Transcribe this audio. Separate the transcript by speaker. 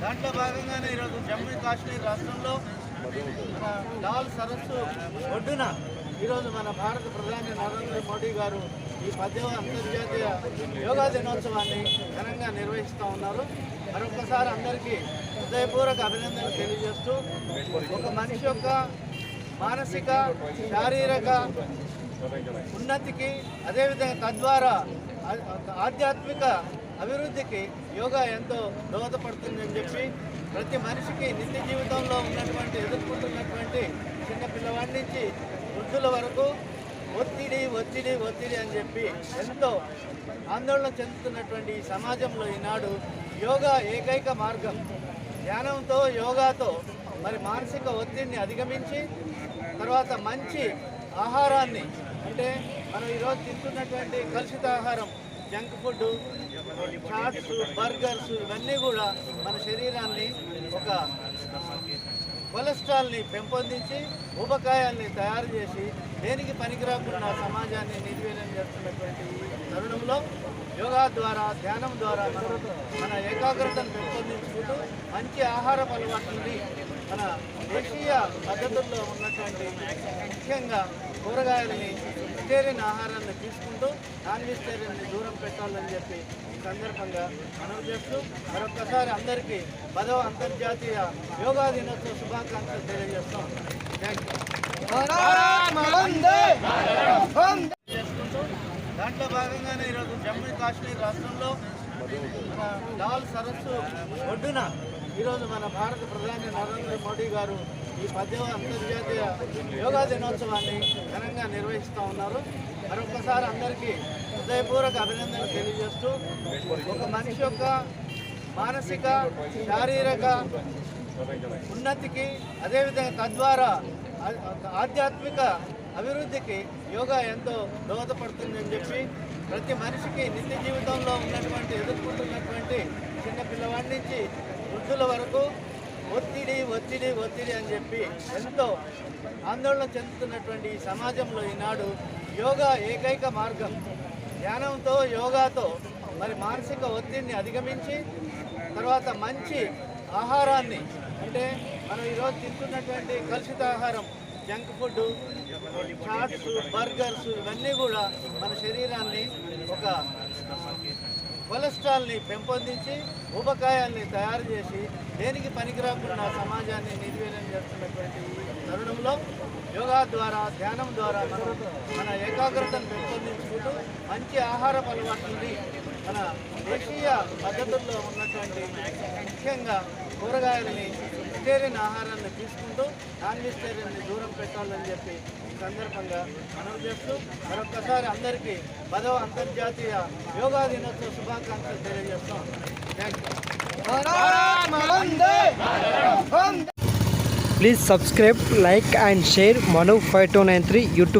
Speaker 1: దాంట్లో భాగంగానే ఈరోజు జమ్మూ కాశ్మీర్ రాష్ట్రంలో మన లాల్ సరస్సు ఒడ్డున ఈరోజు మన భారత ప్రధాని నరేంద్ర మోడీ గారు ఈ పద్దెవ అంతర్జాతీయ యోగా దినోత్సవాన్ని ఘనంగా నిర్వహిస్తూ ఉన్నారు. మరొకసారి అందరికీ హృదయపూర్వక అభినందనలు తెలియజేస్తూ ఒక మనిషి యొక్క మానసిక శారీరక ఉన్నతికి అదేవిధంగా తద్వారా ఆధ్యాత్మిక అభివృద్ధికి యోగా ఎంతో దోహదపడుతుందని చెప్పి ప్రతి మనిషికి నిత్య జీవితంలో ఉన్నటువంటి ఎదుర్కొంటున్నటువంటి చిన్న పిల్లవాడి నుంచి వృద్ధుల వరకు ఒత్తిడి ఒత్తిడి ఒత్తిడి అని చెప్పి ఎంతో ఆందోళన చెందుతున్నటువంటి ఈ సమాజంలో ఈనాడు యోగా ఏకైక మార్గం. ధ్యానంతో యోగాతో మరి మానసిక ఒత్తిడిని అధిగమించి తర్వాత మంచి ఆహారాన్ని అంటే మనం ఈరోజు తింటున్నటువంటి కలుషిత ఆహారం జంక్ ఫుడ్ చాట్స్ బర్గర్స్ ఇవన్నీ కూడా మన శరీరాన్ని ఒక కొలెస్ట్రాల్ని పెంపొందించి ఉపకాయాల్ని తయారు చేసి దేనికి పనికిరాకుండా సమాజాన్ని నిర్వీర్యం చేస్తున్నటువంటి తరుణంలో యోగా ద్వారా ధ్యానం ద్వారా మన ఏకాగ్రతను పెంపొందించుకుంటూ మంచి ఆహార అలవాట్లని మన దేశీయ పద్ధతుల్లో ఉన్నటువంటి ముఖ్యంగా కూరగాయలని వెజిటేరియన్ ఆహారాన్ని తీసుకుంటూ నాన్ వెజిటేరియన్ని దూరం పెట్టాలని చెప్పి ఈ సందర్భంగా మనం చేస్తూ మరొక్కసారి అందరికీ పదవ అంతర్జాతీయ యోగా దినోత్సవ శుభాకాంక్షలు తెలియజేస్తాం చేసుకుంటూ దాంట్లో భాగంగానే ఈరోజు జమ్మూ కాశ్మీర్ రాష్ట్రంలో మన లాల్ సరస్సు ఒడ్డున ఈరోజు మన భారత ప్రధాని నరేంద్ర మోడీ గారు ఈ పద్దెవ అంతర్జాతీయ యోగా దినోత్సవాన్ని ఘనంగా నిర్వహిస్తూ ఉన్నారు. మరొకసారి అందరికీ హృదయపూర్వక అభినందనలు తెలియజేస్తూ ఒక మనిషి యొక్క మానసిక శారీరక ఉన్నతికి అదేవిధంగా తద్వారా ఆధ్యాత్మిక అభివృద్ధికి యోగా ఎంతో దోహదపడుతుందని చెప్పి ప్రతి మనిషికి నిత్య జీవితంలో ఉన్నటువంటి ఎదుర్కొంటున్నటువంటి చిన్న పిల్లవాడి నుంచి వృద్ధుల వరకు ఒత్తిడి ఒత్తిడి ఒత్తిడి అని చెప్పి ఎంతో ఆందోళన చెందుతున్నటువంటి ఈ సమాజంలో ఈనాడు యోగా ఏకైక మార్గం. ధ్యానంతో యోగాతో మరి మానసిక ఒత్తిడిని అధిగమించి తర్వాత మంచి ఆహారాన్ని అంటే మనం ఈరోజు తింటున్నటువంటి కలుషిత ఆహారం జంక్ ఫుడ్ చాట్స్ బర్గర్స్ ఇవన్నీ కూడా మన శరీరాన్ని ఒక కొలెస్ట్రాల్ని పెంపొందించి ఉపకాయాల్ని తయారు చేసి దేనికి పనికిరాకుండా సమాజాన్ని నిర్వీర్యం చేస్తున్నటువంటి ఈ తరుణంలో యోగా ద్వారా ధ్యానం ద్వారా మనం మన ఏకాగ్రతను పెంపొందించుకుంటూ మంచి ఆహార అలవాట్లని మన దేశీయ పద్ధతుల్లో ఉన్నటువంటి ముఖ్యంగా కూరగాయలని వెజిటేరియన్ ఆహారాన్ని తీసుకుంటూ నాన్ వెజిటేరియన్ని దూరం పెట్టాలని చెప్పి ఈ సందర్భంగా మనం చేస్తూ మరొక్కసారి అందరికీ పదవ అంతర్జాతీయ యోగా దినోత్సవ శుభాకాంక్షలు తెలియజేస్తాం thank you
Speaker 2: Please subscribe, like and share Manu 5293 YouTube